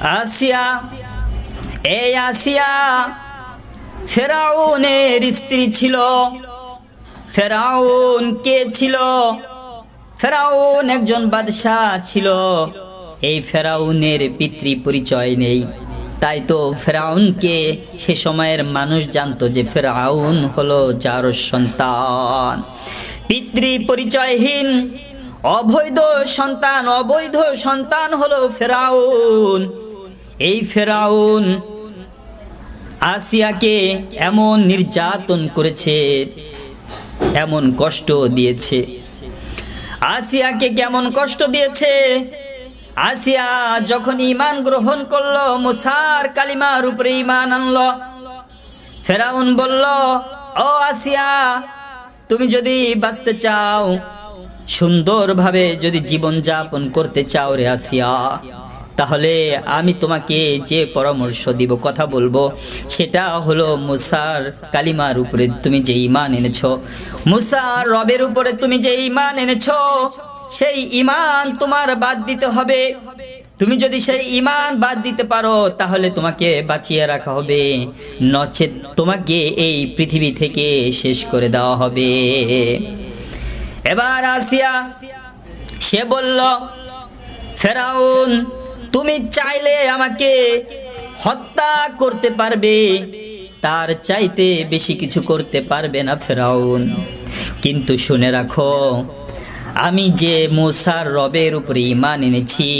আসিয়া এই আসিয়া ফেরাউনের স্ত্রী ছিল। ফেরাউন কে ছিল? ফেরাউন একজন বাদশাহ ছিল। এই ফেরাউনের পিতৃ পরিচয় নেই। তাই তো ফেরাউনকে সে সময়ের মানুষ জানতো যে ফেরাউন হলো যার সন্তান। পিতৃ পরিচয়হীন, অবৈধ সন্তান অবৈধ সন্তান হলো ফেরাউন। এই ফেরাউন আসিয়াকে এমন নির্যাতন করেছে, এমন কষ্ট দিয়েছে। আসিয়াকে কেমন কষ্ট দিয়েছে? আসিয়া যখন ইমান গ্রহণ করল, মুসার কালিমার উপরে ইমান আনলো। ফেরাউন বলল, ও আসিয়া, তুমি যদি বাঁচতে চাও, সুন্দরভাবে যদি জীবন যাপন করতে চাও রে আসিয়া। তাহলে আমি তোমাকে যে পরামর্শ দিব, কথা বলব, সেটা হলো মুসার কালিমার উপরে তুমি যে ইমান এনেছ, মুসার রবের উপরে তুমি যে ইমান এনেছ, সেই ইমান তোমার বাদ দিতে হবে। তুমি যদি সেই ইমান বাদ দিতে পারো, তাহলে তোমাকে বাঁচিয়ে রাখা হবে, নচেত তোমাকে এই পৃথিবী থেকে শেষ করে দেওয়া হবে। এবার আসিয়া সে বলল, ফেরাউন তুমি চাইলে আমাকে হত্যা করতে পারবে, তার চাইতে বেশি কিছু করতে পারবে না ফেরাউন। কিন্তু শুনে রাখো, আমি যে মুসার রবের উপরে ইমান এনেছি,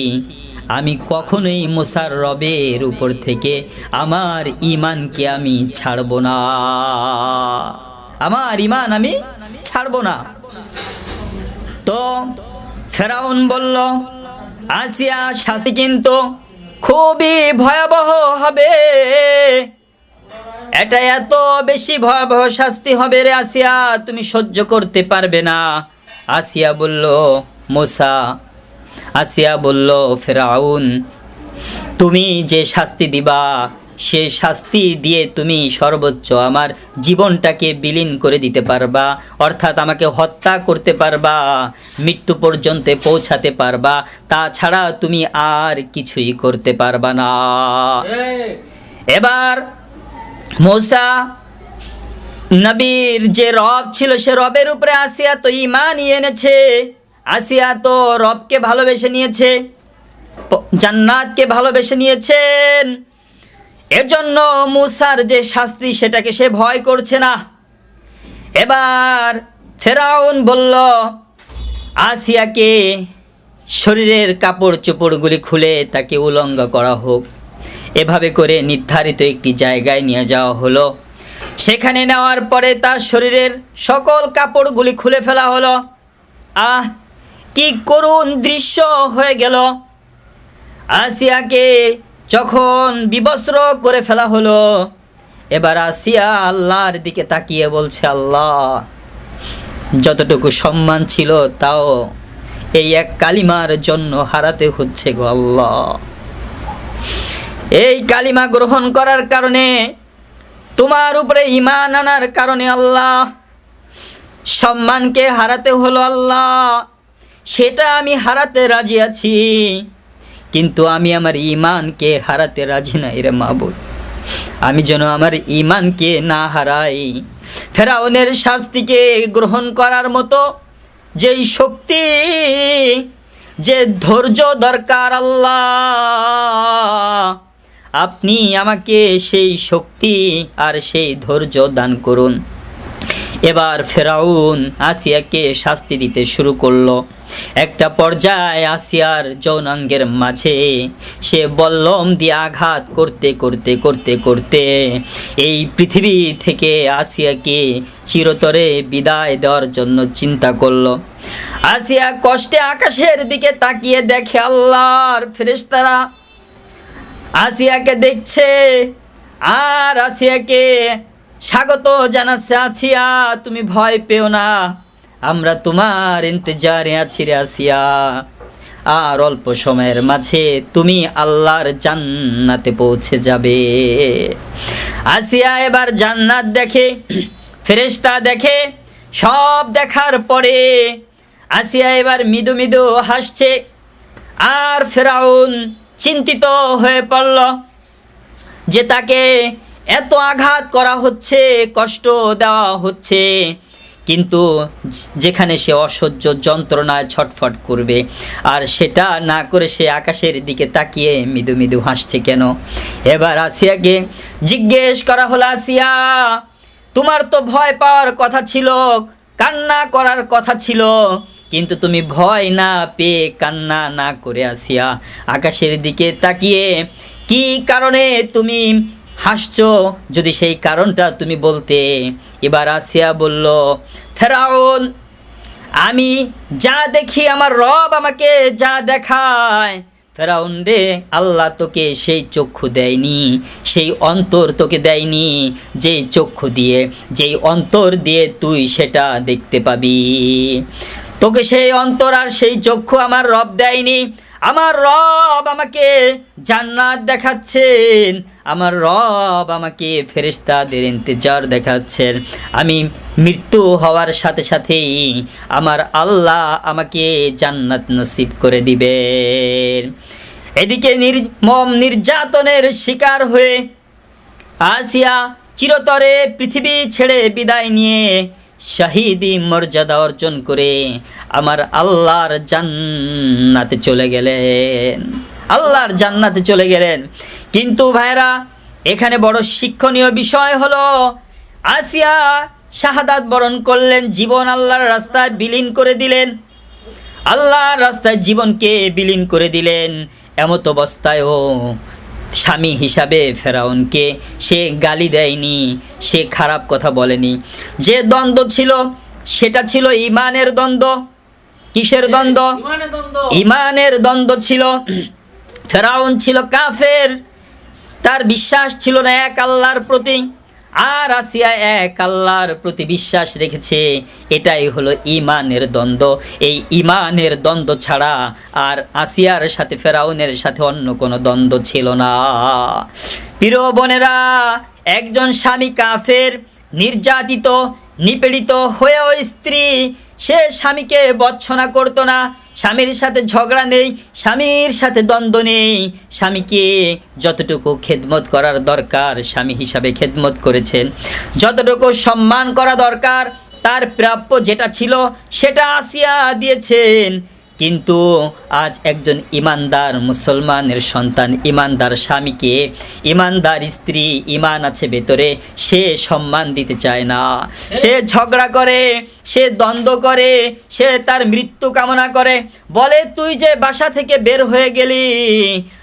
আমি কখনোই মুসার রবের উপর থেকে আমার ইমানকে আমি ছাড়ব না। আমার ইমান আমি ছাড়ব না। তো ফেরাউন বলল আসিয়া শাস্তি কিন্তু খুবই ভয়াবহ হবে। এটা এত বেশি ভয়াবহ শাস্তি হবে রে আসিয়া, তুমি সহ্য করতে পারবে না। আসিয়া বলল, মোসা। আসিয়া বলল, ফেরাউন, তুমি যে শাস্তি দিবা সে শাস্তি দিয়ে তুমি সর্বোচ্চ আমার জীবনটাকে বিলীন করে দিতে পারবা। অর্থাৎ আমাকে হত্যা করতে পারবা, মৃত্যু পর্যন্ত পৌঁছাতে পারবা। তাছাড়া তুমি আর কিছুই করতে পারবা না। এবার মোসা নবীর যে রব ছিল, সে রবের উপরে আসিয়া তো ইমানই এনেছে। আসিয়া তো রবকে ভালোবেসে নিয়েছে, জান্নাতকে ভালোবেসে নিয়েছেন। এজন্য মুসার যে শাস্তি সেটাকে সে ভয় করছে না। এবার ফেরাউন বলল, আসিয়াকে শরীরের কাপড় চোপড়গুলি খুলে তাকে উলঙ্গ করা হোক। এভাবে করে নির্ধারিত একটি জায়গায় নিয়ে যাওয়া হলো। সেখানে নেওয়ার পরে তার শরীরের সকল কাপড়গুলি খুলে ফেলা হলো। আহ, কি করুণ দৃশ্য হয়ে গেল। আসিয়াকে যখন বিবস্ত্র করে ফেলা হলো, এবার আসিয়া আল্লাহর দিকে তাকিয়ে বলছে, আল্লাহ, যতটুকু সম্মান ছিল তাও এই এক কালিমার জন্য হারাতে হচ্ছে গো আল্লাহ। এই কালিমা গ্রহণ করার কারণে, তোমার উপরে ইমান আনার কারণে আল্লাহ সম্মানকে হারাতে হলো আল্লাহ। সেটা আমি হারাতে রাজি আছি। কিন্তু আমি আমার ইমানকে হারাতে রাজি নাই রে মাবুদ আমি যেন আমার ইমানকে না হারাই। ফেরাউনের শাস্তিকে গ্রহণ করার মতো যেই শক্তি, যে ধৈর্য দরকার আল্লাহ, আপনি আমাকে সেই শক্তি আর সেই ধৈর্য দান করুন। এবার ফেরাউন আসিয়াকে শাস্তি দিতে শুরু করল। একটা পর্যায়ে আসিয়ার যৌনাঙ্গের মাঝে সে বল্লম দিয়ে আঘাত করতে করতে করতে করতে এই পৃথিবী থেকে আসিয়াকে চিরতরে বিদায় দেওয়ার জন্য চিন্তা করল। আসিয়া কষ্টে আকাশের দিকে তাকিয়ে দেখে আল্লাহর ফেরেশতারা, আসিয়াকে দেখছে আর আসিয়াকে স্বাগত জানাচ্ছে আছিয়া তুমি ভয় পেও না। আমরা তোমার ইন্তজারে আছি রে আসিয়া। আর অল্প সময়ের মাঝে তুমি আল্লাহর জান্নাতে পৌঁছে যাবে। আসিয়া এবার জান্নাত দেখে, ফেরেশতা দেখে, সব দেখার পরে আসিয়া এবার মৃদু মৃদু হাসছে। আর ফেরাউন চিন্তিত হয়ে পড়ল যে তাকে এত আঘাত করা হচ্ছে, কষ্ট দেওয়া হচ্ছে। কিন্তু যেখানে সে অসহ্য যন্ত্রণায় ছটফট করবে, আর সেটা না করে সে আকাশের দিকে তাকিয়ে মৃদু মৃদু হাসছে কেন? এবার আসিয়াকে জিজ্ঞেস করা হলো, আসিয়া, তোমার তো ভয় পাওয়ার কথা ছিল, কান্না করার কথা ছিল, কিন্তু তুমি ভয় না পেয়ে কান্না না করে আসিয়া আকাশের দিকে তাকিয়ে কি কারণে তুমি হাসছো? যদি সেই কারণটা তুমি বলতে। এবার আসিয়া বলল, ফেরাউন, আমি যা দেখি আমার রব আমাকে যা দেখায়। ফেরাউন রে, আল্লাহ তোকে সেই চক্ষু দেয়নি, সেই অন্তর তোকে দেয়নি। যেই চক্ষু দিয়ে, যেই অন্তর দিয়ে তুই সেটা দেখতে পাবি। তোকে সেই অন্তর আর সেই চক্ষু আমার রব দেয়নি। আমার রব আমাকে জান্নাত দেখাচ্ছেন, আমার রব আমাকে ফেরেশতাদের ইন্তজার দেখাচ্ছেন। আমি মৃত্যু হওয়ার সাথে সাথেই আমার আল্লাহ আমাকে জান্নাত নসিব করে দিবেন। এদিকে নির্মম নির্যাতনের শিকার হয়ে আসিয়া চিরতরে পৃথিবী ছেড়ে বিদায় নিয়ে শাহিদি মর্যাদা অর্জন করে আমার আল্লাহর জান্নাতে চলে গেলেন। আল্লাহর জান্নাতে চলে গেলেন। কিন্তু ভাইরা এখানে বড় শিক্ষণীয় বিষয় হলো, আসিয়া শাহাদাত বরণ করলেন, জীবন আল্লাহর রাস্তায় বিলীন করে দিলেন। আল্লাহর রাস্তায় জীবনকে বিলীন করে দিলেন। এমত অবস্থায়ও স্বামী হিসাবে ফেরাউনকে সে গালি দেয়নি সে খারাপ কথা বলেনি। যে দ্বন্দ্ব ছিল সেটা ছিল ইমানের দ্বন্দ্ব। কিসের দ্বন্দ্ব। ইমানের দ্বন্দ্ব ছিল। ফেরাউন ছিল কাফের। তার বিশ্বাস ছিল না এক আল্লাহর প্রতি। আর আসিয়া এক আল্লাহর প্রতি বিশ্বাস রেখেছে, এটাই হলো ইমানের দ্বন্দ্ব। এই ইমানের দ্বন্দ্ব ছাড়া আর আসিয়ার সাথে ফেরাউনের সাথে অন্য কোনো দ্বন্দ্ব ছিল না। প্রিয় বোনেরা, একজন স্বামী কাফের নির্যাতিত, নিপীড়িত হয়েও স্ত্রী সে স্বামীকে বচ্ছনা করতো না। স্বামীর সাথে ঝগড়া নেই, স্বামীর সাথে দ্বন্দ্ব নেই। স্বামীকে যতটুকু খেদমত করার দরকার, স্বামী হিসাবে খেদমত করেছেন। যতটুকু সম্মান করা দরকার, তার প্রাপ্য যেটা ছিল, সেটা আসিয়া দিয়েছেন। কিন্তু আজ একজন ইমানদার মুসলমানের সন্তান, ইমানদার স্বামীকে, ইমানদার স্ত্রী ইমান আছে ভেতরে, সে সম্মান দিতে চায় না। সে ঝগড়া করে, সে দ্বন্দ্ব করে, সে তার মৃত্যু কামনা করে। বলে, তুই যে বাসা থেকে বের হয়ে গেলি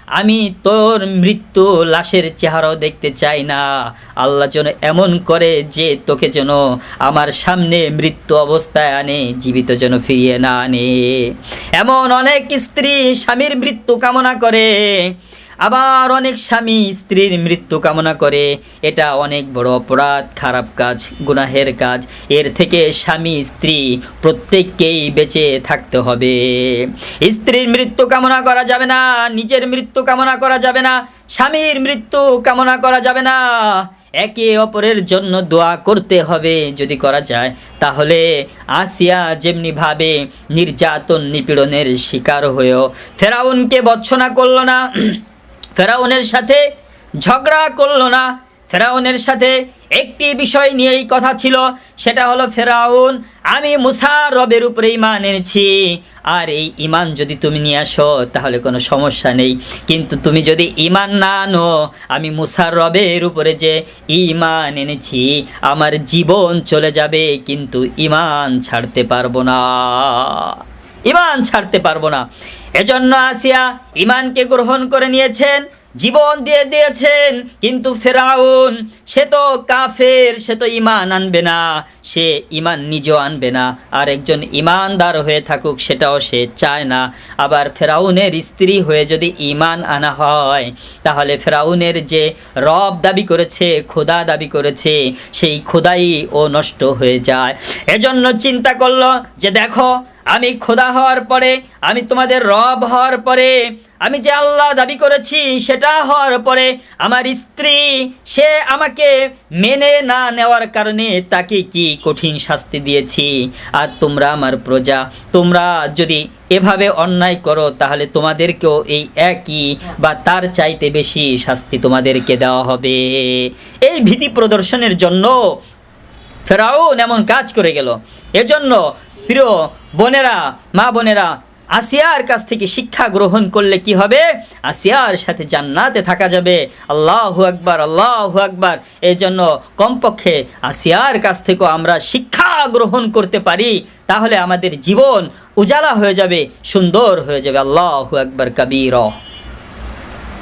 আমি তোর মৃত্যু লাশের চেহারাও দেখতে চাই না। আল্লাহ যেন এমন করে যে তোকে যেন আমার সামনে মৃত্যু অবস্থায় আনে, জীবিত যেন ফিরিয়ে না আনে। এমন অনেক স্ত্রী স্বামীর মৃত্যু কামনা করে। আবার অনেক স্বামী স্ত্রীর মৃত্যু কামনা করে। এটা অনেক বড় অপরাধ, খারাপ কাজ, গুনাহের কাজ। এর থেকে স্বামী, স্ত্রী প্রত্যেককেই বেঁচে থাকতে হবে। স্ত্রীর মৃত্যু কামনা করা যাবে না, নিজের মৃত্যু কামনা করা যাবে না, স্বামীর মৃত্যু কামনা করা যাবে না। একে অপরের জন্য দোয়া করতে হবে যদি করা যায়, তাহলে আসিয়া যেমনিভাবে নির্যাতন নিপীড়নের শিকার হয়েও ফেরাউনকে বচ্ছনা করল না। ফেরাউনের সাথে ঝগড়া করল না। ফেরাউনের সাথে একটি বিষয় নিয়েই কথা ছিল, সেটা হলো, ফেরাউন, আমি মুসা রবের উপরে ইমান এনেছি। আর এই ইমান যদি তুমি নিয়ে আসো, তাহলে কোনো সমস্যা নেই। কিন্তু তুমি যদি ইমান না আনো, আমি মুসার রবের উপরে যে ইমান এনেছি, আমার জীবন চলে যাবে, কিন্তু ইমান ছাড়তে পারব না। ইমান ছাড়তে পারব না। এজন্য আসিয়া ইমানকে গ্রহণ করে নিয়েছেন, জীবন দিয়ে দিয়েছেন। কিন্তু ফেরাউন, সে তো কাফের, সে তো ইমান আনবে না। সে ইমান নিজেও আনবে না। আর একজন ইমানদার হয়ে থাকুক, সেটাও সে চায় না। আবার ফেরাউনের স্ত্রী হয়ে যদি ইমান আনা হয়, তাহলে ফেরাউনের যে রব দাবি করেছে, খোদা দাবি করেছে, সেই খোদাই ও নষ্ট হয়ে যায়। এজন্য চিন্তা করল যে, দেখো আমি খোদা হওয়ার পরে, আমি তোমাদের রব হওয়ার পরে, আমি যে আল্লাহ দাবি করেছি সেটা হওয়ার পরে, আমার স্ত্রী, সে আমাকে মেনে না নেওয়ার কারণে তাকে কি কঠিন শাস্তি দিয়েছি? আর তোমরা আমার প্রজা, তোমরা যদি এভাবে অন্যায় করো, তাহলে তোমাদেরকেও এই একই বা তার চাইতে বেশি শাস্তি তোমাদেরকে দেওয়া হবে। এই ভীতি প্রদর্শনের জন্য ফেরাউন এমন কাজ করে গেল। এজন্য প্রিয় বোনেরা, মা বোনেরা, আসিয়ার কাছ থেকে শিক্ষা গ্রহণ করলে কি হবে? আসিয়ার সাথে জান্নাতে থাকা যাবে। আল্লাহু আকবার আল্লাহু আকবার। এই জন্য কমপক্ষে আসিয়ার কাছ থেকেও আমরা শিক্ষা গ্রহণ করতে পারি। তাহলে আমাদের জীবন উজালা হয়ে যাবে, সুন্দর হয়ে যাবে। আল্লাহু আকবার, কবির।